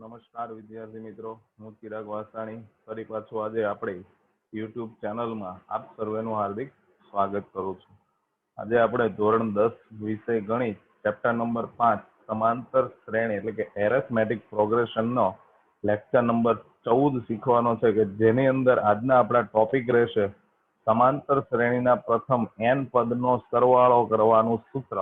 નમસ્કાર વિદ્યાર્થી મિત્રો, હું ચિરાગ વાસાણી. ફરી પાછું આજે આપણે યુટ્યુબ ચેનલમાં આપ સર્વેનું હાર્દિક સ્વાગત કરું છું. આજે આપણે ધોરણ દસ વિષય ગણિત ચેપ્ટર નંબર પાંચ, સમાંતર શ્રેણી એટલે કે એરેથમેટિક પ્રોગ્રેશનનો લેક્ચર નંબર ચૌદ શીખવાનો છે કે જેની અંદર આજના આપણા ટોપિક રહેશે સમાંતર શ્રેણીના પ્રથમ એન પદનો સરવાળો કરવાનું સૂત્ર.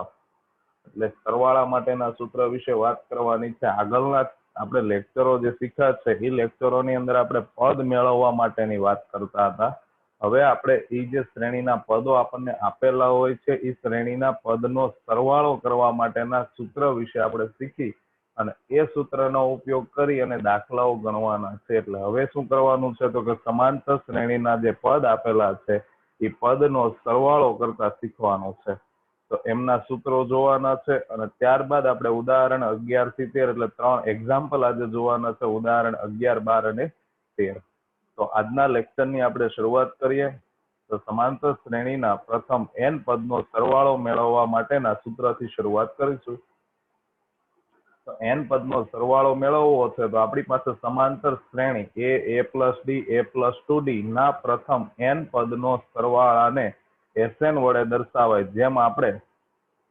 એટલે સરવાળા માટેના સૂત્ર વિશે વાત કરવાની છે. આગળના આપણે લેક્ચરો જે શીખ્યા છે, એ લેક્ચરોની અંદર આપણે પદ મેળવવા માટેની વાત કરતા હતા. હવે આપણે એ જે શ્રેણીના પદો આપણને આપેલા હોય છે એ શ્રેણીના પદનો સરવાળો કરવા માટેના સૂત્ર વિશે આપણે શીખી અને એ સૂત્રનો ઉપયોગ કરી અને દાખલાઓ ગણવાના છે. એટલે હવે શું કરવાનું છે તો કે સમાંતર શ્રેણીના જે પદ આપેલા છે એ પદનો સરવાળો કરતા શીખવાનો છે. તો એમના સૂત્રો જોવાના છે અને ત્યારબાદ આપણે ઉદાહરણ અગિયારથી તેર, એટલે ત્રણ એક્ઝામ્પલ આજે જોવાના છે, ઉદાહરણ અગિયાર, બાર અને તેર. તો આજના લેક્ચરની આપણે શરૂઆત કરીએ. તો સમાંતર શ્રેણીના પ્રથમ એન પદનો સરવાળો મેળવવા માટેના સૂત્રથી શરૂઆત કરીશું. તો એન પદનો સરવાળો મેળવવો છે, તો આપણી પાસે સમાંતર શ્રેણી એ a plus d a plus two d ના પ્રથમ એન પદનો સરવાળાને એસએન વડે દર્શાવાય. જેમ આપણે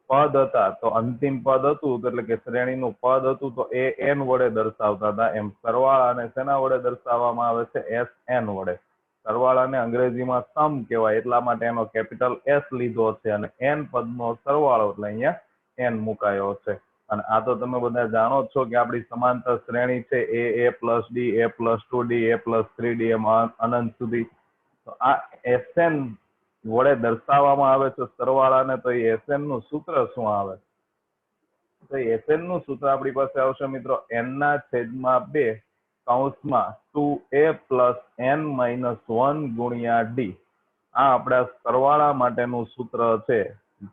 પદ હતા, તો અંતિમ પદ હતું, એટલે કે શ્રેણીનું પદ હતું, તો એ એન વડે દર્શાવતા હતા. એમ સરવાળાને શેના વડે દર્શાવવામાં આવે છે? એસ એન વડે. સરવાળાને અંગ્રેજીમાં સમ કહેવાય, એટલા માટે એનો કેપિટલ એસ લીધો છે અને એન પદનો સરવાળો એટલે અહીંયા એન મુકાયો છે. અને આ તો તમે બધા જાણો છો કે આપણી સમાંતર શ્રેણી છે, a a plus d, a plus two d, a plus three d, એમ અનંત સુધી. તો આ એસએન વડે દર્શાવવામાં આવે છે સરવાળાને, તો એ એસએનનું સૂત્ર શું આવે? તો એસએનનું સૂત્ર આપણી પાસે આવશે મિત્રો એન ના છેદમાં બે કૌંસમાં two a plus n minus one ગુણ્યા ડી આ આપણા સરવાળા માટેનું સૂત્ર છે.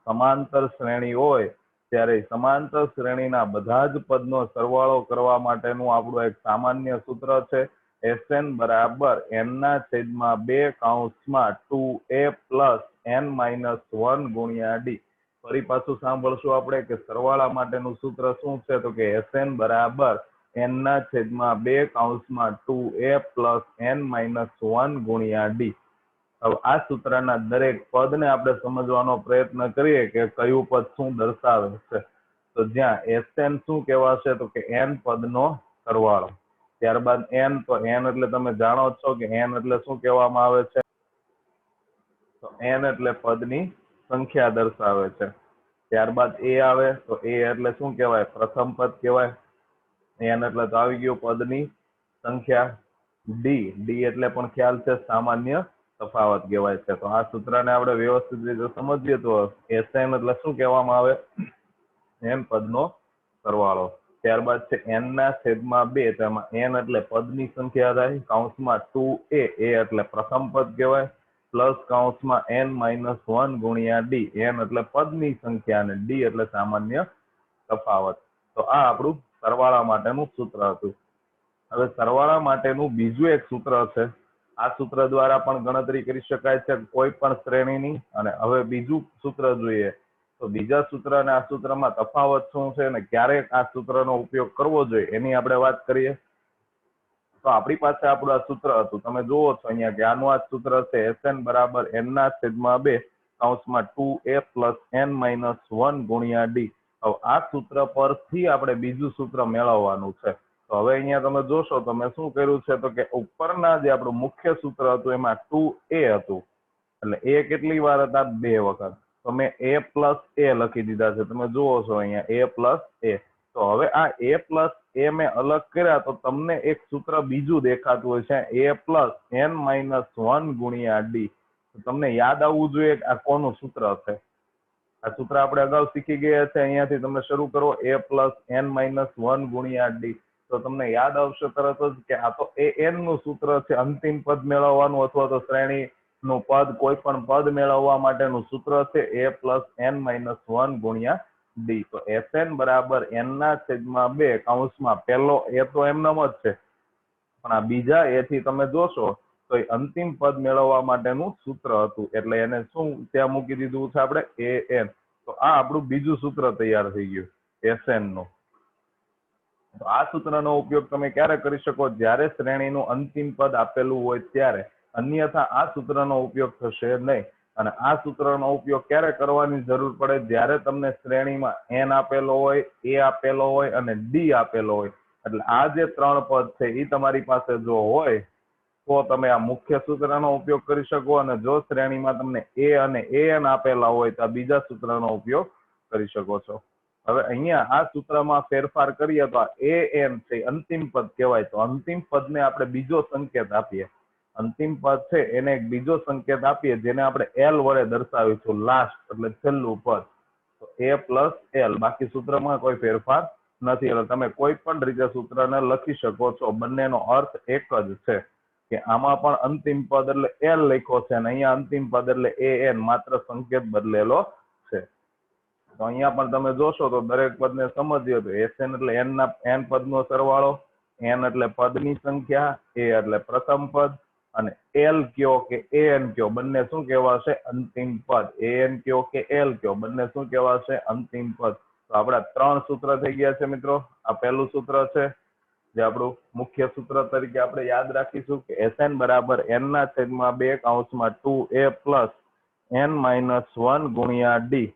સમાંતર શ્રેણી હોય ત્યારે સમાંતર શ્રેણીના બધા જ પદનો સરવાળો કરવા માટેનું આપણું એક સામાન્ય સૂત્ર છે. એસએન બરાબર એન ના છેદમાં બે કૌંસમાં two plus n minus one ગુણ્યા ડી. ફરી પાછું સાંભળશું આપણે કે સરવાળા માટેનું સૂત્ર શું છે? તો કે એસએન બરાબર એન ના છેદમાં બે કૌંસમાં two a plus n minus one ગુણ્યા ડી. હવે આ સૂત્રના દરેક પદને આપણે સમજવાનો પ્રયત્ન કરીએ કે કયું પદ શું દર્શાવે છે? તો જ્યાં એસએન શું કહેવાશે? તો કે એન પદનો સરવાળો. ત્યારબાદ એન તો એન એટલે તમે જાણો છો કે એન એટલે શું કહેવામાં આવે છે? તો એન એટલે પદની સંખ્યા દર્શાવે છે. ત્યારબાદ એ આવે, તો એ એટલે શું કહેવાય? પ્રથમ પદ કહેવાય. એન એટલે તો આવી ગયું પદની સંખ્યા ડી ડી એટલે પણ ખ્યાલ છે, સામાન્ય તફાવત કહેવાય છે. તો આ સૂત્રને આપણે વ્યવસ્થિત રીતે સમજીએ તો એસએન એટલે શું કહેવામાં આવે? એન પદનો સરવાળો. ત્યારબાદ છે એન ના છેદમાં બે તેમાં એન એટલે પદની સંખ્યા થાય કૌંસમાં ટુ એ એટલે પ્રથમ પદ કહેવાય, પ્લસ કૌંસમાં એન માઇનસ વન ગુણ્યા ડી એન એટલે પદની સંખ્યા અને ડી એટલે સામાન્ય તફાવત. તો આ આપણું સરવાળા માટેનું સૂત્ર હતું. હવે સરવાળા માટેનું બીજું એક સૂત્ર છે. આ સૂત્ર દ્વારા પણ ગણતરી કરી શકાય છે કોઈ પણ શ્રેણીની. અને હવે બીજું સૂત્ર જોઈએ. તો બીજા સૂત્ર અને આ સૂત્રમાં તફાવત શું છે અને ક્યારે આ સૂત્રનો ઉપયોગ કરવો જોઈએ એની આપણે વાત કરીએ? તો આપણી પાસે આપણું આ સૂત્ર હતું. તમે જુઓ છો અહીંયા કે આનું આ સૂત્ર છે એસએન બરાબર એન ના છેદમાં બે કૌંસમાં two a plus n minus one ગુણ્યા ડી. હવે આ સૂત્ર પરથી આપણે બીજું સૂત્ર મેળવવાનું છે. તો હવે અહીંયા તમે જોશો, તો મેં શું કર્યું છે તો કે ઉપરના જે આપણું મુખ્ય સૂત્ર હતું એમાં ટુ એ હતું. એટલે એ કેટલી વાર હતા? બે વખત. તો મેં એ પ્લસ એ લખી દીધા છે. તમે જુઓ છો અહીંયા એ પ્લસ એ તો હવે આ એ પ્લસ એ મેં અલગ કર્યા તો તમને એક સૂત્ર બીજું દેખાતું હોય છે. A plus n minus one ગુણ્યા ડી તમને યાદ આવવું જોઈએ કે આ કોનું સૂત્ર છે? આ સૂત્ર આપણે અગાઉ શીખી ગયા છે. અહીંયાથી તમે શરૂ કરો. A plus n minus one ગુણ્યા ડી તો તમને યાદ આવશે તરત જ કે આ તો એ એનનું સૂત્ર છે. અંતિમ પદ મેળવવાનું અથવા તો શ્રેણી નું પદ, કોઈ પણ પદ મેળવવા માટેનું સૂત્ર છે A plus N minus one ગુણ્યા ડી તો એસએન બરાબર એન ના છેદમાં બે કાઉન્સમાં પહેલો, એ તો એમનામ જ છે. પણ આ બીજા એ થી તમે જોશો તો એ અંતિમ પદ મેળવવા માટેનું સૂત્ર હતું. એટલે એને શું ત્યાં મૂકી દીધું છે આપણે? એ એન તો આ આપણું બીજું સૂત્ર તૈયાર થઈ ગયું એસએનનું. તો આ સૂત્રનો ઉપયોગ તમે ક્યારે કરી શકો? જ્યારે શ્રેણીનું અંતિમ પદ આપેલું હોય ત્યારે. અન્યથા આ સૂત્રનો ઉપયોગ થશે નહીં. અને આ સૂત્રનો ઉપયોગ ક્યારે કરવાની જરૂર પડે? જ્યારે તમને શ્રેણીમાં એન આપેલો હોય એ આપેલો હોય અને ડી આપેલો હોય. એટલે આ જે ત્રણ પદ છે એ તમારી પાસે જો હોય, તો તમે આ મુખ્ય સૂત્રનો ઉપયોગ કરી શકો અને જો શ્રેણીમાં તમને એ અને એન આપેલા હોય, તો આ બીજા સૂત્રનો ઉપયોગ કરી શકો છો. હવે અહીંયા આ સૂત્રમાં ફેરફાર કરીએ તો આ એ એન છે, અંતિમ પદ કહેવાય. તો અંતિમ પદને આપણે બીજો સંકેત આપીએ. અંતિમ પદ છે, એને એક બીજો સંકેત આપીએ, જેને આપણે એલ વડે દર્શાવીશું લાસ્ટ એટલે છેલ્લું પદ. તો એ પ્લસ એલ બાકી સૂત્રમાં કોઈ ફેરફાર નથી. એટલે તમે કોઈ પણ રીતે સૂત્રને લખી શકો છો. બંનેનો અર્થ એક જ છે કે આમાં પણ અંતિમ પદ એટલે એલ લખ્યો છે અને અહીંયા અંતિમ પદ એટલે એ એન માત્ર સંકેત બદલેલો છે. તો અહીંયા પણ તમે જોશો તો દરેક પદને સમજીએ તો એસએન એટલે એન ના એન પદનો સરવાળો એન એટલે પદની સંખ્યા એ એટલે પ્રથમ પદ અને એલ કયો કે એ એન કયો? બંને શું કહેવાશે? અંતિમ પદ. એ એન કયો કે એલ કયો? બંને શું કહેવાશે? અંતિમ પદ. તો આપણા ત્રણ સૂત્ર થઈ ગયા છે મિત્રો. આ પહેલું સૂત્ર છે, જે આપણું મુખ્ય સૂત્ર તરીકે આપણે યાદ રાખીશું કે એસએન બરાબર એન ના છેદમાં બે કાઉન્સમાં two a plus n minus one ગુણ્યા ડી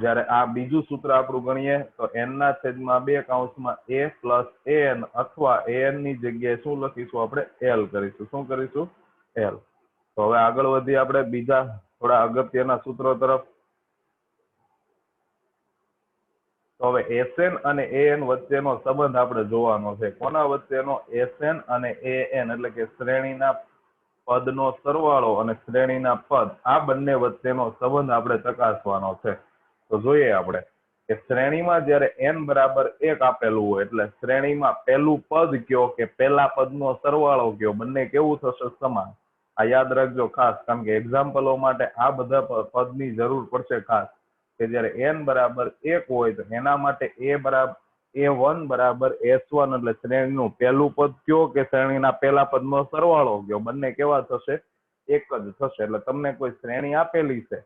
જ્યારે આ બીજું સૂત્ર આપણું ગણીએ, તો એન ના છેદમાં બે કાઉન્સમાં એ પ્લસ એન અથવા એનની જગ્યાએ શું લખીશું આપણે? એલ કરીશું. શું કરીશું? એલ તો હવે આગળ વધી આપણે બીજા થોડા અગત્યના સૂત્રો તરફ. તો હવે એસએન અને એએન વચ્ચેનો સંબંધ આપણે જોવાનો છે. કોના વચ્ચેનો? એસએન અને એએન એટલે કે શ્રેણીના પદનો સરવાળો અને શ્રેણીના પદ. આ બંને વચ્ચેનો સંબંધ આપણે ચકાસવાનો છે. તો જોઈએ આપણે કે શ્રેણીમાં જ્યારે એન બરાબર એક આપેલું હોય એટલે શ્રેણીમાં પહેલું પદ કયો કે પહેલા પદનો સરવાળો કયો? બંને કેવું થશે સમાન? આ યાદ રાખજો ખાસ, કારણ કે એક્ઝામ્પલો માટે આ બધા પદની જરૂર પડશે ખાસ. કે જ્યારે એન બરાબર એક હોય તો એના માટે એ બરાબર એ વન બરાબર એસ વન એટલે શ્રેણીનું પહેલું પદ કયો કે શ્રેણીના પહેલા પદનો સરવાળો કયો? બંને કેવા થશે? એક જ થશે. એટલે તમને કોઈ શ્રેણી આપેલી છે?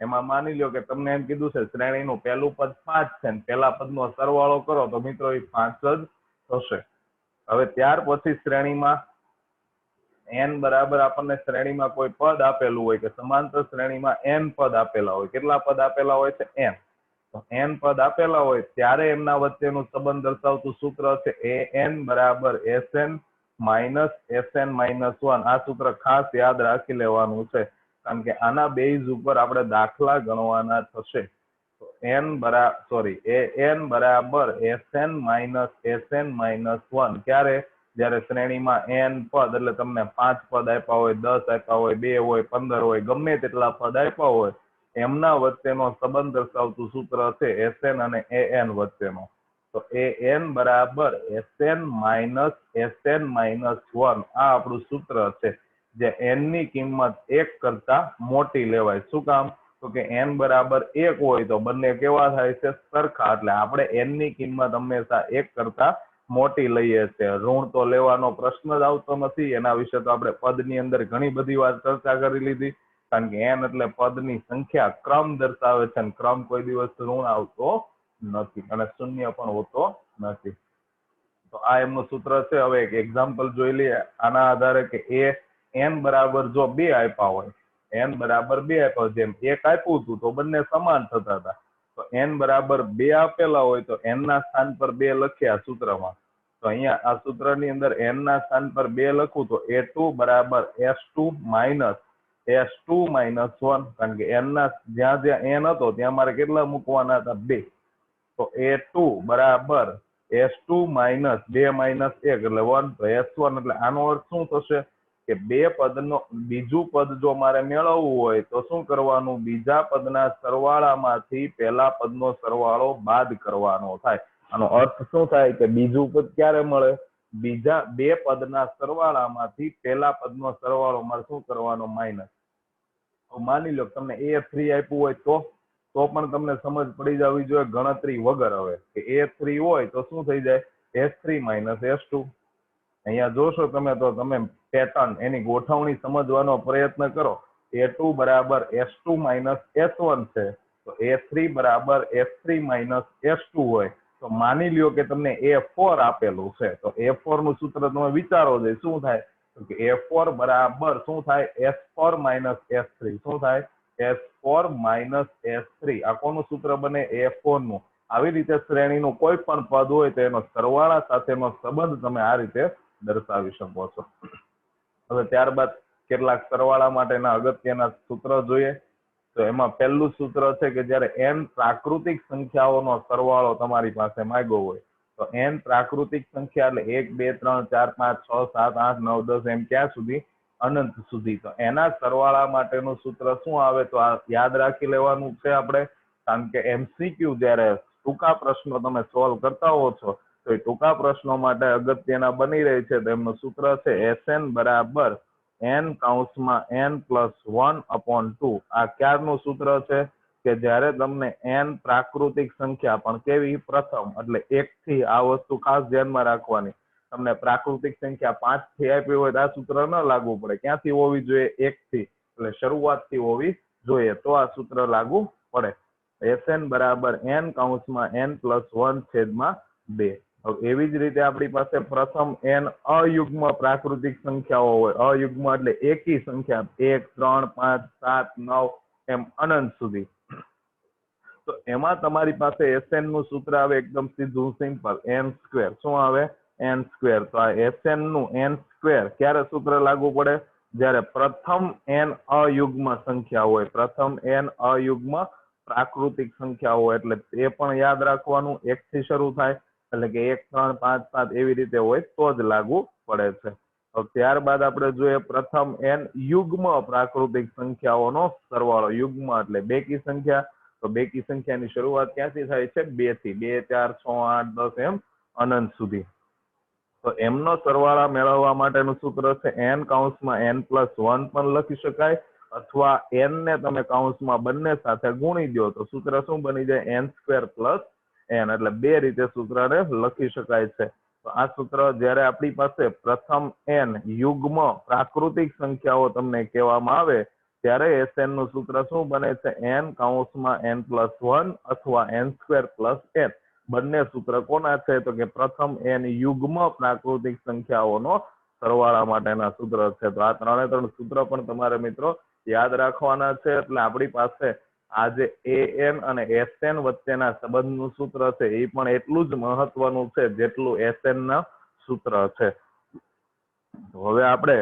એમાં માની લો કે તમને એમ કીધું છે, શ્રેણીનું પહેલું પદ પાંચ છે પહેલા પદનો સરવાળો કરો તો મિત્રો એ પાંચ જ થશે. હવે ત્યાર પછી શ્રેણીમાં એન બરાબર આપણને શ્રેણીમાં કોઈ પદ આપેલું હોય કે સમાંતર શ્રેણીમાં એન પદ આપેલા હોય. કેટલા પદ આપેલા હોય છે? એન તો એન પદ આપેલા હોય ત્યારે એમના વચ્ચેનું સંબંધ દર્શાવતું સૂત્ર છે એ એન બરાબર s n minus s n minus one આ સૂત્ર ખાસ યાદ રાખી લેવાનું છે. કારણ કે આના બેઝ ઉપર આપણે દાખલા ગણવાના થશે. એન બરાબર સોરી એ એન બરાબર s n minus s n minus one ક્યારે? જ્યારે શ્રેણીમાં એન પદ, એટલે તમને પાંચ પદ આપ્યા હોય, દસ આપ્યા હોય, બે હોય, પંદર હોય, ગમે તેટલા પદ આપ્યા હોય, એમના વચ્ચેનો સંબંધ દર્શાવતું સૂત્ર છે એસએન અને એ એન વચ્ચેનો. તો એ એન બરાબર s n minus s n minus one આ આપણું સૂત્ર છે. જે n ની કિંમત એક કરતા મોટી લેવાય. શું કામ? તો કે n બરાબર એક હોય તો બંને કેવા થાય છે? સરખા. એટલે આપણે n ની કિંમત હંમેશા એક કરતા મોટી લઈએ છીએ. ઋણ તો લેવાનો પ્રશ્ન જ આવતો નથી. એના વિશે તો આપણે પદની અંદર ઘણી બધી વાત ચર્ચા કરી લીધી. કારણ કે એન એટલે પદની સંખ્યા ક્રમ દર્શાવે છે અને ક્રમ કોઈ દિવસ ઋણ આવતો નથી અને શૂન્ય પણ હોતો નથી. તો આ એમનું સૂત્ર છે. હવે એક એક્ઝામ્પલ જોઈ લઈએ. આના આધારે કે એ એન બરાબર જો બે આપ્યા હોય એન બરાબર બે આપ્યા જેમ એક આપ્યું હતું તો બંને સમાન થતા હતા. તો એન બરાબર બે આપેલા હોય તો એન ના સ્થાન પર બે લખ્યા સૂત્રમાં. તો અહીંયા આ સૂત્રની અંદર એન ના સ્થાન પર બે લખું તો એ ટુ બરાબર s two minus s two minus one કારણ કે એન ના જ્યાં જ્યાં એન હતો ત્યાં મારે કેટલા મૂકવાના હતા? બે. તો એ ટુ બરાબર એસ ટુ માઇનસ બે માઇનસ એક, એટલે વન તો એસ વન એટલે આનો અર્થ શું થશે? કે બે પદનો, બીજું પદ જો મારે મેળવવું હોય તો શું કરવાનું? બીજા પદના સરવાળામાંથી પહેલા પદનો સરવાળો બાદ કરવાનો થાય. આનો અર્થ શું થાય કે બીજું પદ ક્યારે મળે? બીજા બે પદના સરવાળામાંથી પહેલા પદનો સરવાળો મારે શું કરવાનો? માઇનસ માની લો તમને એ થ્રી આપ્યું હોય તો તો પણ તમને સમજ પડી જવી જોઈએ ગણતરી વગર હવે. કે એ થ્રી હોય તો શું થઈ જાય? S three minus s two અહીંયા જોશો તમે તો તમે પેટર્ન, એની ગોઠવણી સમજવાનો પ્રયત્ન કરો. એ ટુ બરાબર s two minus s one છે. તો એ થ્રી બરાબર s three minus s two હોય. તો માની લ્યો કે તમને એ ફોર આપેલું છે. તો એ ફોરનું સૂત્ર તમે વિચારો છે શું થાય? એ ફોર બરાબર શું થાય? S four minus s three શું થાય? S four minus s three આ કોનું સૂત્ર બને? એ ફોરનું. આવી રીતે શ્રેણીનું કોઈ પણ પદ હોય તો એનો સરવાળા સાથેનો સંબંધ તમે આ રીતે દર્શાવી શકો છો હવે ત્યારબાદ કેટલાક સરવાળા માટેના અગત્યના સૂત્ર જોઈએ. તો એમાં પહેલું સૂત્ર છે કે જ્યારે એન પ્રાકૃતિક સંખ્યાઓનો સરવાળો તમારી પાસે માંગ્યો હોય, તો એન પ્રાકૃતિક સંખ્યા એટલે એક, બે, ત્રણ, ચાર, પાંચ, છ, સાત, આઠ, નવ, દસ એમ ક્યાં સુધી? અનંત સુધી. તો એના સરવાળા માટેનું સૂત્ર શું આવે તો આ યાદ રાખી લેવાનું છે આપણે. કારણ કે એમસીક્યુ જ્યારે ટૂંકા પ્રશ્નો તમે સોલ્વ કરતા હો છો તો ટૂંકા પ્રશ્નો માટે અગત્યના બની રહે છે તો સૂત્ર છે એસએન બરાબર N કાઉન્સમાં n plus one upon two આ ક્યારનું સૂત્ર છે? કે જ્યારે તમને એન પ્રાકૃતિક સંખ્યા પણ કેવી? પ્રથમ, એટલે એક થી આ વસ્તુ ખાસ ધ્યાનમાં રાખવાની. તમને પ્રાકૃતિક સંખ્યા પાંચથી આપી હોય તો આ સૂત્ર ન લાગુ પડે. ક્યાંથી હોવી જોઈએ? એક થી એટલે શરૂઆતથી હોવી જોઈએ તો આ સૂત્ર લાગુ પડે. એસએન બરાબર એન કાઉન્સમાં એન પ્લસ વન છેદમાં બે. એવી જ રીતે આપણી પાસે પ્રથમ એન અયુગ્મ પ્રાકૃતિક સંખ્યાઓ હોય. અયુગ્મ એટલે એકી સંખ્યા. એક, ત્રણ, પાંચ, સાત, નવ એમ અનંત સુધી. તો એમાં તમારી પાસે એસએનનું સૂત્ર આવે એકદમ સીધું, સિમ્પલ. એન સ્ક્વેર શું આવે? એન સ્ક્વેર તો આ એસએનનું એન સ્ક્વેર ક્યારે સૂત્ર લાગુ પડે? જ્યારે પ્રથમ એન અયુગ્મ સંખ્યા હોય. પ્રથમ એન અયુગ્મ પ્રાકૃતિક સંખ્યા હોય. એટલે એ પણ યાદ રાખવાનું. એક થી શરૂ થાય. એટલે કે એક, ત્રણ, પાંચ, સાત એવી રીતે હોય તો જ લાગુ પડે છે. ત્યારબાદ આપણે જોઈએ પ્રથમ એન યુગ્મ પ્રાકૃતિક સંખ્યાઓનો સરવાળો. યુગ્મ એટલે બેકી સંખ્યા. તો બેકી સંખ્યાની શરૂઆત ક્યાંથી થાય છે? બેથી. બે, ચાર, છ, આઠ, દસ એમ અનંત સુધી. તો એમનો સરવાળા મેળવવા માટેનું સૂત્ર છે એન કાઉન્સમાં એન પ્લસ વન પણ લખી શકાય અથવા એન ને તમે કાઉન્સમાં બંને સાથે ગુણી દો તો સૂત્ર શું બની જાય? N square plus n. એટલે બે રીતે સૂત્રને લખી શકાય છે. તો આ સૂત્ર જ્યારે આપણી પાસે પ્રથમ એન યુગ્મ પ્રાકૃતિક સંખ્યાઓ તમને કહેવામાં આવે, ત્યારે એસએનનું સૂત્ર શું બને છે? એન કાઉન્સમાં એન પ્લસ વન અથવા એન સ્ક્વેર પ્લસ એન. બંને સૂત્ર કોના છે? તો કે પ્રથમ એન યુગ્મ પ્રાકૃતિક સંખ્યાઓનો સરવાળા માટેના સૂત્ર છે. તો આ ત્રણે ત્રણ સૂત્ર પણ તમારે મિત્રો યાદ રાખવાના છે. એટલે આપણી પાસે આ જે એન અને sn વચ્ચેના સંબંધનું સૂત્ર છે એ પણ એટલું જ મહત્વનું છે જેટલું sn ના સૂત્ર છે. હવે આપણે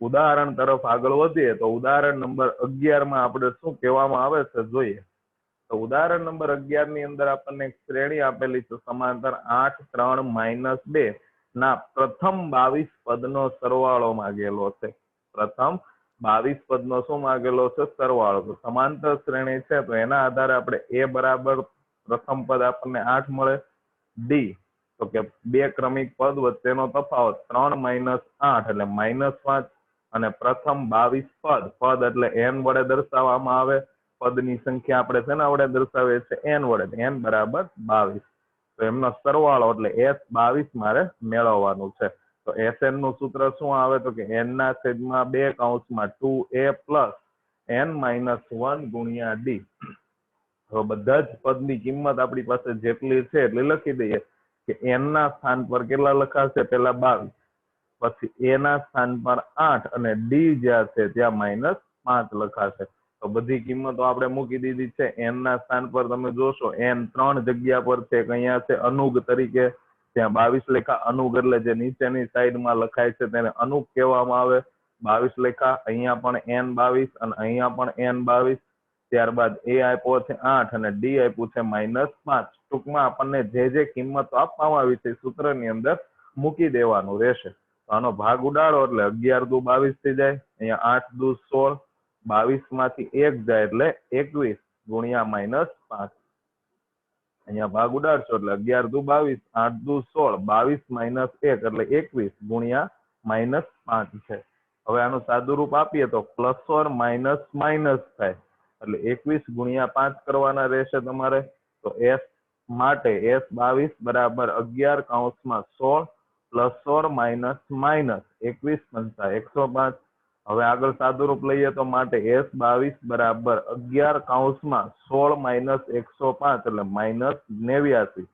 ઉદાહરણ તરફ આગળ વધીએ, તો ઉદાહરણ નંબર અગિયારમાં આપણે શું કહેવામાં આવે છે જોઈએ. તો ઉદાહરણ નંબર અગિયારની અંદર આપણને એક શ્રેણી આપેલી છે, સમાંતર આઠ ત્રણ માઇનસ બે ના પ્રથમ બાવીસ પદનો સરવાળો માંગેલો છે. પ્રથમ બાવીસ પદનો શું માંગેલો છે? સરવાળો. તો સમાંતર શ્રેણી છે, તો એના આધારે આપણે એ બરાબર પ્રથમ પદ આપણને આઠ મળે. ડી તો કે બે ક્રમિક પદ વચ્ચેનો તફાવત ત્રણ માઇનસ આઠ, એટલે માઇનસ પાંચ. અને પ્રથમ બાવીસ પદ પદ એટલે એન વડે દર્શાવવામાં આવે. પદની સંખ્યા આપણે શેના વડે દર્શાવીએ છીએ? એન વડે. એન બરાબર બાવીસ. તો એમનો સરવાળો એટલે એસ બાવીસ મારે મેળવવાનું છે. તો એસએનનું સૂત્ર શું આવે? તો કે એન ના છેદમાં બે કાઉન્સમાં two a plus n minus one ગુણ્યા ડી હવે બધા જ પદની કિંમત આપણી પાસે જેટલી છે એટલી લખી દઈએ કે એન ના સ્થાન પર કેટલા લખાશે? પેલા બાવીસ. પછી એ ના સ્થાન પર આઠ અને ડી જ્યાં છે ત્યાં માઇનસ પાંચ લખાશે. તો બધી કિંમતો આપણે મૂકી દીધી છે. એન ના સ્થાન પર તમે જોશો એન ત્રણ જગ્યા પર છે અહીંયા છે અનુગ તરીકે ત્યાં બાવીસ લેખા અનુગ એટલે જે નીચેની સાઈડમાં લખાય છે તેને અનુગ કહેવામાં આવે. બાવીસ લેખા, અહીંયા પણ એન બાવીસ અને અહીંયા પણ એન બાવીસ. ત્યારબાદ એ આપ્યો છે આઠ અને ડી આપ્યું છે માઇનસ પાંચ. ટૂંકમાં આપણને જે જે કિંમતો આપવામાં આવી છે સૂત્રની અંદર મૂકી દેવાનું રહેશે. આનો ભાગ ઉડાડો એટલે અગિયાર દુ બાવીસ થઈ જાય. અહીંયા આઠ દુ સોળ. બાવીસમાંથી એક જાય એટલે એકવીસ ગુણ્યા માઇનસ પાંચ. અહીંયા ભાગ ઉડાડશો એટલે અગિયાર દુ બાવીસ, આઠ દુ સોળ, બાવીસ માઇનસ એક એટલે એકવીસ ગુણ્યા માઇનસ પાંચ છે. હવે આનું સાદું રૂપ આપીએ તો પ્લસ ઓર માઇનસ માઇનસ થાય એટલે એકવીસ ગુણ્યા પાંચ કરવાના રહેશે તમારે. તો એસ માટે એસ બાવીસ બરાબર અગિયાર કાઉન્સમાં સોળ પ્લસ ઓર માઇનસ માઇનસ એકવીસ પંચા એકસો પાંચ. હવે આગળ સાદુરૂપ લઈએ તો માટે એસ બાવીસ બરાબર અગિયાર કાઉન્સમાં સોળ માઇનસ એકસો પાંચ એટલે માઇનસ નેવ્યાસી.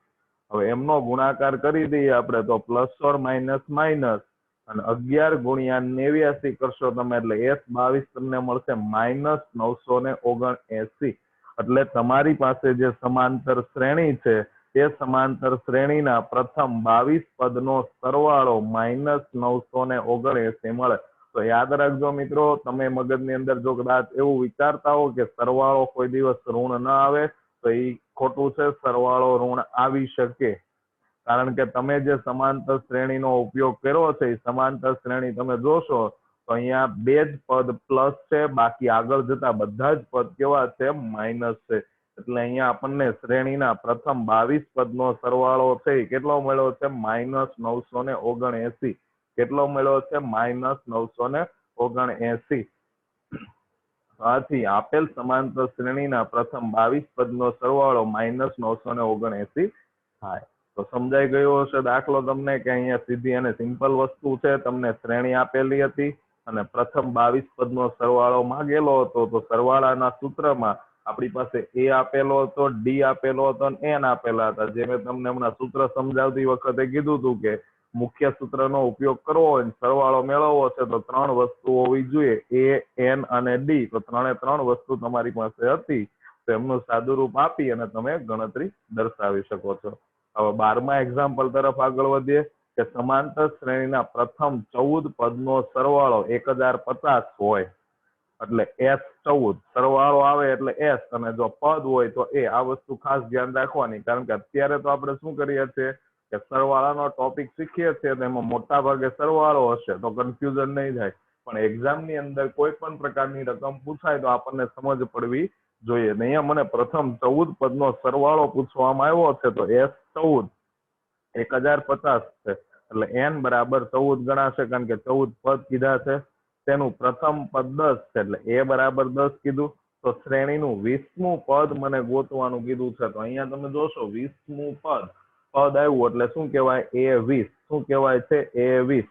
હવે એમનો ગુણાકાર કરી દઈએ આપણે તો પ્લસ સોળ માઇનસ માઇનસ અને અગિયાર ગુણ્યા નેવ્યાસી કરશો તમે એટલે એસ બાવીસ તમને મળશે માઇનસ નવસો ને ઓગણ એસી એટલે તમારી પાસે જે સમાંતર શ્રેણી છે એ સમાંતર શ્રેણીના પ્રથમ બાવીસ પદનો સરવાળો માઇનસ નવસો ને ઓગણ એસી મળે. તો યાદ રાખજો મિત્રો, તમે મગજની અંદર જો કદાચ એવું વિચારતા હો કે સરવાળો કોઈ દિવસ ઋણ ન આવે, તો એ ખોટું છે, સરવાળો ઋણ આવી શકે. કારણ કે તમે જે સમાંતર શ્રેણીનો ઉપયોગ કર્યો છે એ સમાંતર શ્રેણી તમે જોશો, તો અહીંયા બે જ પદ પ્લસ છે, બાકી આગળ જતા બધા જ પદ કેવા છે માઇનસ છે. એટલે અહીંયા આપણને શ્રેણીના પ્રથમ બાવીસ પદનો સરવાળો છે કેટલો મળ્યો છે માઇનસ નવસો ને ઓગણએસી. કેટલો મળ્યો છે? માઇનસ નવસો ને ઓગણએસી. આથી આપેલ સમાંતર શ્રેણીના પ્રથમ બાવીસ પદનો સરવાળો માઇનસ નવસો ને ઓગણએસી થાય. તો સમજાઈ ગયો હશે દાખલો તમને કે અહીંયા સીધી અને સિમ્પલ વસ્તુ છે. તમને શ્રેણી આપેલી હતી અને પ્રથમ બાવીસ પદનો સરવાળો માંગેલો હતો. તો સરવાળાના સૂત્રમાં આપણી પાસે એ આપેલો હતો, ડી આપેલો હતો અને એન આપેલા હતા. જે મેં તમને હમણાં સૂત્ર સમજાવતી વખતે કીધું હતું કે મુખ્ય સૂત્રનો ઉપયોગ કરવો હોય સરવાળો મેળવવો છે તો ત્રણ વસ્તુ હોવી જોઈએ. એ એન અને ડી તો ત્રણે ત્રણ વસ્તુ તમારી પાસે હતી. તો એમનું સાદુરૂપ આપી અને તમે ગણતરી દર્શાવી શકો છો. હવે બારમા એક્ઝામ્પલ તરફ આગળ વધીએ કે સમાંતર શ્રેણીના પ્રથમ ચૌદ પદનો સરવાળો એક હજાર પચાસ હોય. એટલે એસ ચૌદ. સરવાળો આવે એટલે એસ. અને જો પદ હોય તો એ. આ વસ્તુ ખાસ ધ્યાન રાખવાની. કારણ કે અત્યારે તો આપણે શું કરીએ છીએ? કે સરવાળાનો ટોપિક શીખીએ છીએ તો એમાં મોટા ભાગે સરવાળો હશે, તો કન્ફ્યુઝન નહીં થાય. પણ એક્ઝામની અંદર કોઈ પણ પ્રકારની રકમ પૂછાય તો આપણને સમજ પડવી જોઈએ. અહીંયા મને પ્રથમ ચૌદ પદનો સરવાળો પૂછવામાં આવ્યો છે, તો એસ ચૌદ. એક હજાર પચાસ છે. એટલે એન બરાબર ચૌદ ગણાશે, કારણ કે ચૌદ પદ કીધા છે. તેનું પ્રથમ પદ દસ છે, એટલે એ બરાબર દસ કીધું. તો શ્રેણીનું વીસમું પદ મને ગોતવાનું કીધું છે. તો અહીંયા તમે જોશો, વીસમું પદ. પદ આવ્યું એટલે શું કહેવાય? એ વીસ. શું કહેવાય છે? એ વીસ.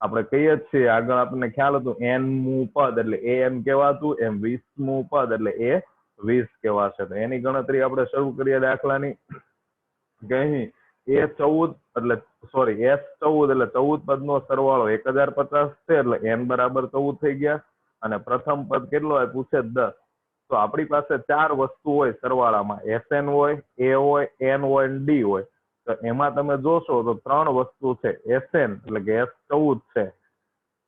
આપણે કહીએ છીએ, આગળ આપણને ખ્યાલ હતું, એન મું પદ, એટલે એ એમ કહેવાતું, એમ વીસમું પદ, એટલે એ વીસ કહેવાશે. તો એની ગણતરી આપણે શરૂ કરીએ દાખલાની. કે અહીં, એ ચૌદ, એટલે સોરી એસ ચૌદ, એટલે ચૌદ પદનો સરવાળો એક હજાર પચાસ છે, એટલે એન બરાબર ચૌદ થઈ ગયા. અને પ્રથમ પદ કેટલો હોય પૂછે દસ. તો આપણી પાસે ચાર વસ્તુ હોય સરવાળામાં. એસએન હોય, એ હોય, એન હોય ડી હોય. તો એમાં તમે જોશો તો ત્રણ વસ્તુ છે એસએન એટલે કે એસ ચૌદ છે,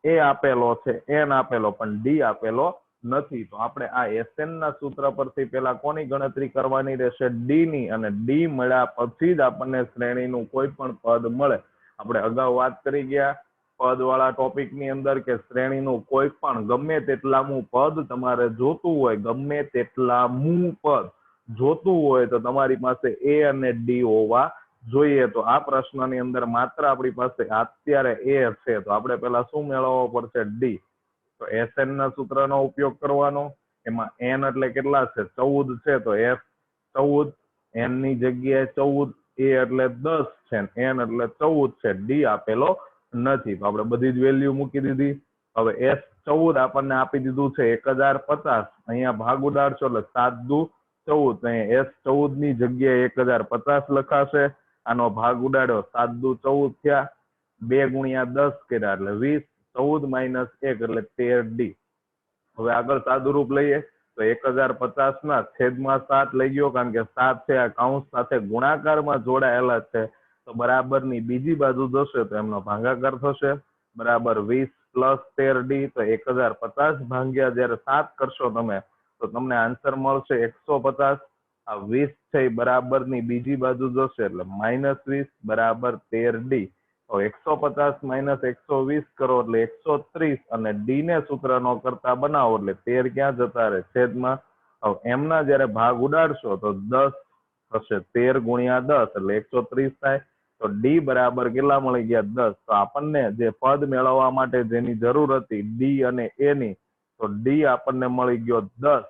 એ આપેલો છે, એન આપેલો, પણ ડી આપેલો નથી. તો આપણે આ એસએન ના સૂત્ર પરથી પેલા કોની ગણતરી કરવાની રહેશે? ડી ની અને ડી મળ્યા પછી જ આપણને શ્રેણીનું કોઈ પણ પદ મળે. આપણે અગાઉ વાત કરી ગયા પદ વાળા ટોપિકની અંદર કે શ્રેણીનું કોઈ પણ ગમે તેટલામું પદ તમારે જોતું હોય, ગમે તેટલામું પદ જોતું હોય તો તમારી પાસે એ અને ડી હોવા જોઈએ તો આ પ્રશ્નની અંદર માત્ર આપણી પાસે અત્યારે એ છે. તો આપણે પહેલા શું મેળવવો પડશે? ડી તો એસએન ના સૂત્રનો ઉપયોગ કરવાનો. એમાં એન એટલે કેટલા છે? ચૌદ છે. તો એફ ચૌદ એનની જગ્યાએ ચૌદ એ એટલે દસ છે. એન એટલે ચૌદ છે. ડી આપેલો નથી. તો આપણે બધી જ વેલ્યુ મૂકી દીધી. હવે એસ ચૌદ આપણને આપી દીધું છે. એક હજાર પચાસ. અહીંયા ભાગ ઉડાડશો એટલે સાત દુ ચૌદ. અહીંયા એસ ચૌદની જગ્યાએ એક હજાર પચાસ લખાશે. આનો ભાગ ઉડાડ્યો. સાત દુ ચૌદ થયા. બે ગુણ્યા દસ કર્યા એટલે વીસ. ચૌદ માઇનસ એક એટલે તેર ડી. હવે આગળ સાદુરૂપ લઈએ. તો એક હજાર પચાસ ના છેદમાં સાત લઈ ગયો કારણ કે સાત છે, આ કાઉન્સ સાથે ગુણાકારમાં જોડાયેલા છે. તો બરાબરની બીજી બાજુ જશે તો એમનો ભાગાકાર થશે. બરાબર વીસ પ્લસ તેર ડી તો એક હજાર પચાસ ભાંગ્યા જયારે સાત કરશો તમે, તો તમને આન્સર મળશે એકસો પચાસ. આ વીસ છે બરાબરની બીજી બાજુ જશે એટલે માઇનસ વીસ બરાબર તેર ડી. એકસો પચાસ માઇનસ એકસો વીસ કરો એટલે એકસો ત્રીસ અને ડી ને સૂત્રનો કરતા બનાવો એટલે તેર ક્યાં જતા રહે? છેદમાં. એમના જયારે ભાગ ઉડાડશો તો દસ થશે, તેર ગુણ્યા દસ એટલે એકસો ત્રીસ થાય. તો ડી બરાબર કેટલા મળી ગયા? દસ. તો આપણને જે પદ મેળવવા માટે જેની જરૂર હતી ડી અને એ ની તો ડી આપણને મળી ગયો દસ.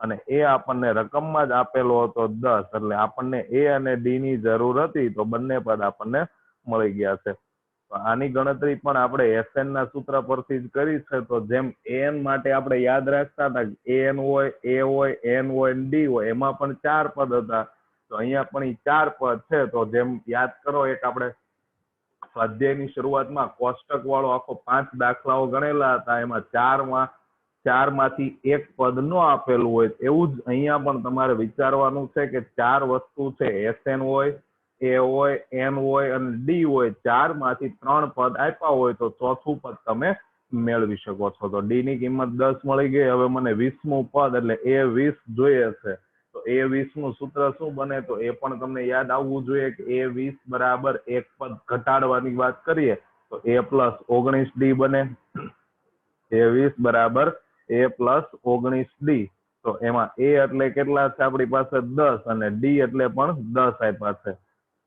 અને એ આપણને રકમમાં જ આપેલો હતો દસ, એટલે આપણને એ અને ડી ની જરૂર હતી, તો બંને પદ આપણને મળી ગયા છે. આની ગણતરી પણ આપણે એસએન ના સૂત્ર પરથી જ કરી છે, તો જેમ એન માટે આપણે યાદ રાખતા હતા એન હોય એ હોય એન હોય ડી હોય, એમાં પણ ચાર પદ હતા. તો અહીંયા પણ ઈ ચાર પદ છે, તો જેમ યાદ કરો, એક આપણે સ્વાધ્યાયની શરૂઆતમાં કોષ્ટક વાળો આખો પાંચ દાખલાઓ ગણેલા હતા, એમાં ચારમાં ચારમાંથી એક પદ ન આપેલું હોય, એવું જ અહીંયા પણ તમારે વિચારવાનું છે કે ચાર વસ્તુ છે એસએન હોય એ હોય એન હોય અને ડી હોય ચારમાંથી ત્રણ પદ આપ્યા હોય તો ચોથું પદ તમે મેળવી શકો છો. તો ડી ની કિંમત દસ મળી ગઈ, હવે મને વીસમું પદ, એટલે એ વીસ જોઈએ છે. તો એ વીસનું સૂત્ર શું બને? તો એ પણ તમને યાદ આવવું જોઈએ કે એ વીસ બરાબર એક પદ ઘટાડવાની વાત કરીએ, તો એ પ્લસ ઓગણીસ ડી બને. એ વીસ બરાબર એ પ્લસ ઓગણીસ ડી તો એમાં એ એટલે કેટલા છે? આપણી પાસે દસ અને ડી એટલે પણ દસ આપ્યા છે.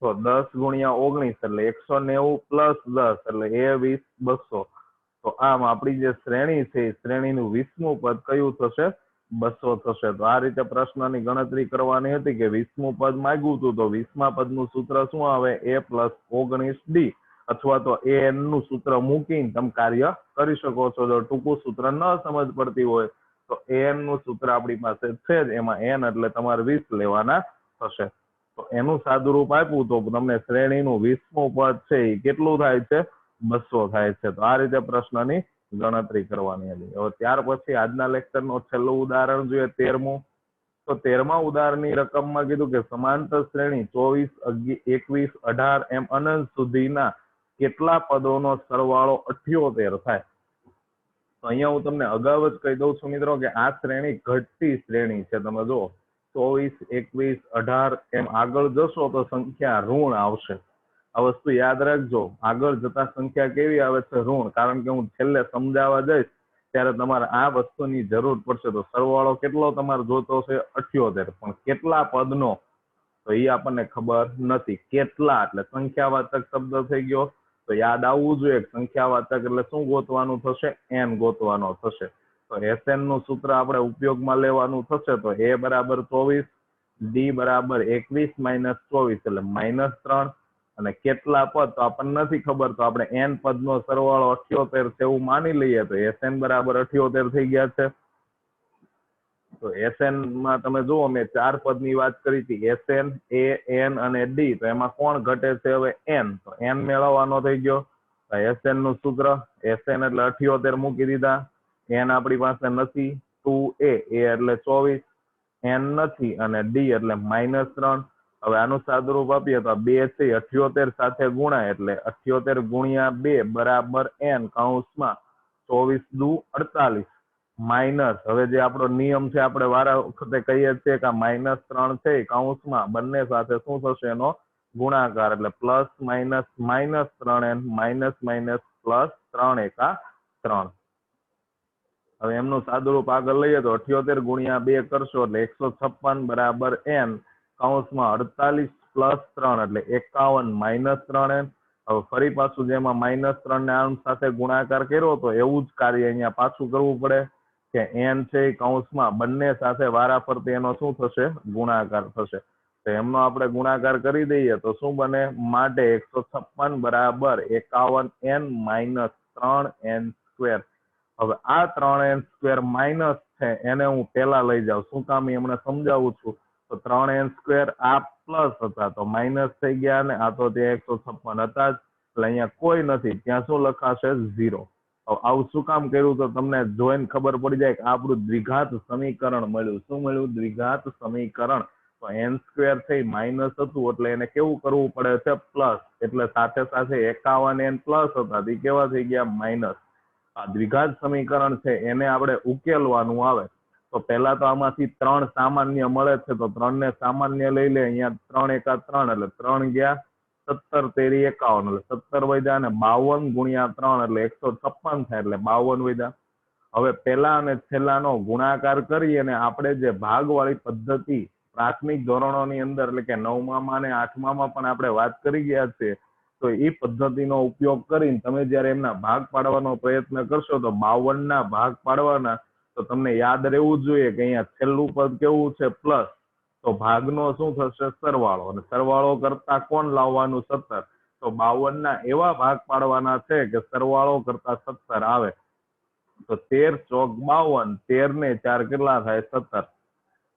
તો દસ ગુણ્યા ઓગણીસ એટલે એકસો નેવું પ્લસ દસ એટલે એ વીસ બસો. તો આમ આપણી જે શ્રેણી છે, એ શ્રેણીનું વીસમું પદ કયું થશે? બસો થશે. તો આ રીતે પ્રશ્નની ગણતરી કરવાની હતી કે વીસમું પદ માંગ્યું હતું તો વીસમા પદનું સૂત્ર શું આવે? એ પ્લસ ઓગણીસ ડી અથવા તો એ એનનું સૂત્ર મૂકીને તમે કાર્ય કરી શકો છો. જો ટૂંકું સૂત્ર ન સમજ પડતી હોય, તો એનનું સૂત્ર આપણી પાસે છે જ. એમાં એન એટલે તમારે વીસ લેવાના થશે. તો એનું સાદુરૂપ આપ્યું તો તમને શ્રેણીનું વીસમું પદ છે એ કેટલું થાય છે? બસો થાય છે. તો આ રીતે પ્રશ્નની ગણતરી કરવાની હતી. હવે ત્યાર પછી આજના લેક્ચરનું છેલ્લું ઉદાહરણ જોઈએ તેરમું. તો તેરમા ઉદાહરણની રકમમાં કીધું કે સમાંતર શ્રેણી ચોવીસ એકવીસ, અઢાર એમ અનંત સુધીના કેટલા પદોનો સરવાળો અઠ્યોતેર થાય? તો અહીંયા હું તમને અગાઉ જ કહી દઉં છું મિત્રો કે આ શ્રેણી ઘટતી શ્રેણી છે. તમે જુઓ, ચોવીસ, એકવીસ, અઢાર, એમ આગળ જશો તો સંખ્યા ઋણ આવશે. આ વસ્તુ યાદ રાખજો, આગળ જતા સંખ્યા કેવી આવે છે? ઋણ. કારણ કે હું છેલ્લે સમજાવવા જઈશ, ત્યારે તમારે આ વસ્તુની જરૂર પડશે. તો સરવાળો કેટલો તમારે જોતો છે અઠ્યોતેર. પણ કેટલા પદનો? તો એ આપણને ખબર નથી. કેટલા? એટલે સંખ્યાવાચક શબ્દ થઈ ગયો. તો યાદ આવવું જોઈએ સંખ્યાવાચક એટલે શું ગોતવાનું થશે? એન ગોતવાનો થશે. તો એસએનનું સૂત્ર આપણે ઉપયોગમાં લેવાનું થશે તો એ બરાબર ચોવીસ ડી બરાબર એકવીસ, માઇનસ ચોવીસ એટલે માઇનસ ત્રણ. અને કેટલા પદ? તો આપણને નથી ખબર, તો આપણે એન પદનો સરવાળો અઠ્યોતેર છે એવું માની લઈએ તો એસએન બરાબર અઠ્યોતેર થઈ ગયા છે. તો એસએનમાં તમે જુઓ મેં ચાર પદની વાત કરી હતી. એસએન એ એન અને ડી તો એમાં કોણ ઘટે છે? હવે એન તો એન મેળવવાનો થઈ ગયો. એસએનનું સૂત્ર એસએન એટલે અઠ્યોતેર મૂકી દીધા. એન આપણી પાસે નથી. ટુ એ એટલે ચોવીસ. એન નથી અને ડી એટલે માઇનસ ત્રણ. હવે આનું સાદુરૂપ આપીએ તો બે છે અઠ્યોતેર સાથે ગુણાય એટલે અઠ્યોતેર ગુણ્યા બે બરાબર એન કૌંસમાં ચોવીસ દુ અડતાલીસ. માઇનસ. હવે જે આપણો નિયમ છે, આપણે વારા વખતે કહીએ છીએ કે માઇનસ ત્રણ છે કૌંસમાં બંને સાથે શું થશે એનો ગુણાકાર. એટલે પ્લસ માઇનસ માઇનસ ત્રણ એન માઇનસ માઇનસ પ્લસ ત્રણ એકા ત્રણ. હવે એમનું સાદુરૂપ આગળ લઈએ તો અઠ્યોતેર ગુણ્યા બે કરશો એટલે એકસો છપ્પન બરાબર એન કૌંસમાં અડતાલીસ પ્લસ ત્રણ એટલે એકાવન માઇનસ ત્રણ એન. હવે ફરી પાછું જેમાં માઇનસ ત્રણ ને આમ સાથે ગુણાકાર કર્યો તો એવું જ કાર્ય અહીંયા પાછું કરવું પડે. કે એન છે કૌંસમાં બંને સાથે વારાફરતી એનો શું થશે? ગુણાકાર થશે. તો એમનો આપણે ગુણાકાર કરી દઈએ તો શું બને? માટે એકસો છપ્પન બરાબર એકાવન એન માઇનસ ત્રણ એન સ્ક્વેર. હવે આ ત્રણ એન સ્ક્વેર માઇનસ છે, એને હું પેલા લઈ જાઉં. શું કામ એમને સમજાવું છું? તો ત્રણ એન સ્ક્વેર આ પ્લસ હતા, તો માઇનસ થઈ ગયા ને આ તો ત્યાં એકસો છપ્પન હતા જ. એટલે અહીંયા કોઈ નથી. ત્યાં શું લખાશે? ઝીરો. આવું શું કામ કર્યું? તો તમને જોઈને ખબર પડી જાય કે આપણું દ્વિઘાત સમીકરણ મળ્યું. શું મળ્યું? દ્વિઘાત સમીકરણ. તો એન સ્ક્વેર થઈ માઇનસ હતું, એટલે એને કેવું કરવું પડે છે? પ્લસ એટલે સાથે સાથે એકાવન એન પ્લસ હતા. તે કેવા થઈ ગયા? માઇનસ આ દ્વિઘાત સમીકરણ છે, એને આપણે ઉકેલવાનું આવે. તો પહેલા તો આમાંથી ત્રણ સામાન્ય મળે છે. તો ત્રણ ને સામાન્ય લઈ લે. અહીંયા ત્રણ એકા ત્રણ, એટલે ત્રણ ગયા. સત્તર તેરી એકાવન એટલે સત્તર વધ્યા અને બાવન ગુણ્યા ત્રણ એટલે એકસો છપ્પન થાય એટલે બાવન વધ્યા હવે પહેલા અને છેલ્લાનો ગુણાકાર કરી અને આપણે જે ભાગવાળી પદ્ધતિ પ્રાથમિક ધોરણોની અંદર એટલે કે નવમામાં અને આઠમામાં પણ આપણે વાત કરી ગયા છે, તો એ પદ્ધતિનો ઉપયોગ કરીને તમે જ્યારે એમના ભાગ પાડવાનો પ્રયત્ન કરશો તો બાવન ના ભાગ પાડવાના, તો તમને યાદ રહેવું જોઈએ કે અહીંયા છેલ્લું પદ કેવું છે, પ્લસ તો ભાગનો શું થશે? સરવાળો. અને સરવાળો કરતા કોણ લાવવાનું સત્તર? તો બાવન ના એવા ભાગ પાડવાના છે કે સરવાળો કરતા સત્તર આવે. તો તેર ચોક બાવન તેર ને ચાર કેટલા થાય? સત્તર.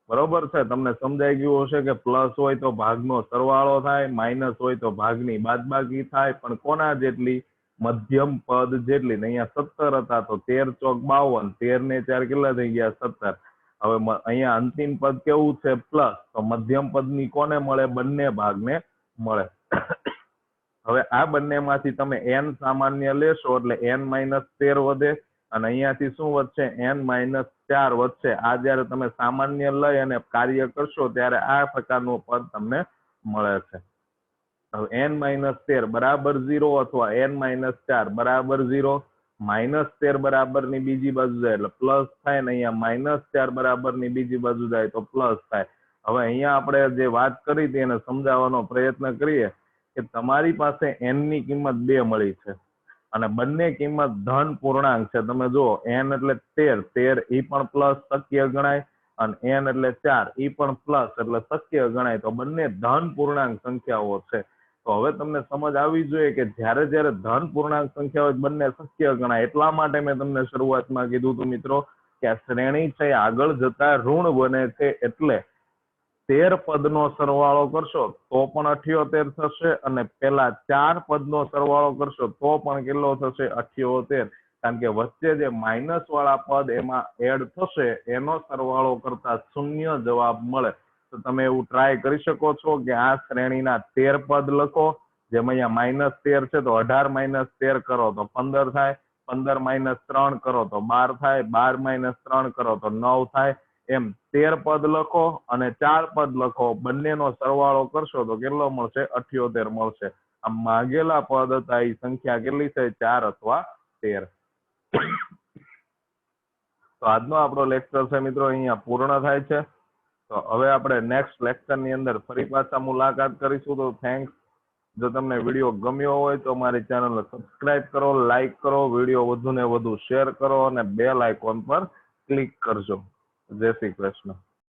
બરોબર છે? તમને સમજાઈ ગયું હશે કે પ્લસ હોય તો ભાગનો સરવાળો થાય, માઇનસ હોય તો ભાગની બાદબાકી થાય, પણ કોના જેટલી? મધ્યમ પદ જેટલી. ને અહીંયા સત્તર હતા તો તેર ચોક બાવન તેર ને ચાર કેટલા થઈ ગયા? સત્તર. હવે અહીંયા અંતિમ પદ કેવું છે? પ્લસ. તો મધ્યમ પદની કોને મળે? બંને ભાગને મળે. હવે આ બંનેમાંથી તમે એન સામાન્ય લેશો એટલે એન માઇનસ તેર વધે અને અહીંયાથી શું વધશે? એન માઇનસ ચાર વધશે. આ જ્યારે તમે સામાન્ય લઈ અને કાર્ય કરશો ત્યારે આ પ્રકારનું પદ તમને મળે છે. હવે એન માઇનસ તેર બરાબર ઝીરો અથવા એન માઇનસ ચાર બરાબર ઝીરો? માઇનસ તેર બરાબરની બીજી બાજુ જાય એટલે પ્લસ થાય ને અહીંયા માઇનસ ચાર બરાબરની બીજી બાજુ જાય તો પ્લસ થાય. હવે અહીંયા આપણે જે વાત કરી હતી એને સમજાવવાનો પ્રયત્ન કરીએ કે તમારી પાસે એનની કિંમત બે મળી છે અને બંને કિંમત ધન પૂર્ણાંક છે. તમે જુઓ એન એટલે તેર તેર એ પણ પ્લસ શક્ય ગણાય અને એન એટલે ચાર એ પણ પ્લસ એટલે શક્ય ગણાય. તો બંને ધન પૂર્ણાંક સંખ્યાઓ છે. તો હવે તમને સમજ આવી જોઈએ કે જ્યારે જ્યારે ધન પૂર્ણાંક સંખ્યા હોય બંને શક્ય ગણાય એટલા માટે મેં તમને શરૂઆતમાં કીધું હતું મિત્રો કે આ શ્રેણી છે આગળ જતા ઋણ બને છે એટલે તેર પદનો સરવાળો કરશો તો પણ અઠ્યોતેર થશે અને પેલા ચાર પદનો સરવાળો કરશો તો પણ કેટલો થશે? અઠ્યોતેર. કારણ કે વચ્ચે જે માઇનસ વાળા પદ એમાં એડ થશે, એનો સરવાળો કરતા શૂન્ય જવાબ મળે. તો તમે એવું ટ્રાય કરી શકો છો કે આ શ્રેણીના તેર પદ લખો. જેમ અહીંયા માઇનસ તેર છે તો અઢાર માઇનસ તેર કરો તો પંદર થાય. પંદર માઇનસ ત્રણ કરો તો બાર થાય. બાર માઇનસ ત્રણ કરો તો નવ થાય. એમ તેર પદ લખો અને ચાર પદ લખો. બંનેનો સરવાળો કરશો તો કેટલો મળશે? અઠ્યોતેર મળશે. આ માગેલા પદ હતા એ સંખ્યા કેટલી છે? ચાર અથવા તેર. તો આજનો આપણો લેક્ચર છે મિત્રો અહીંયા પૂર્ણ થાય છે. તો હવે આપણે નેક્સ્ટ લેક્ચરની અંદર ફરી પાછા મુલાકાત કરીશું. તો થેન્ક્સ જો તમને વીડિયો ગમ્યો હોય તો મારી ચેનલને સબસ્ક્રાઇબ કરો લાઇક કરો, વીડિયો વધુ ને વધુ શેર કરો અને બેલ આઇકોન પર ક્લિક કરજો. જય શ્રી કૃષ્ણ.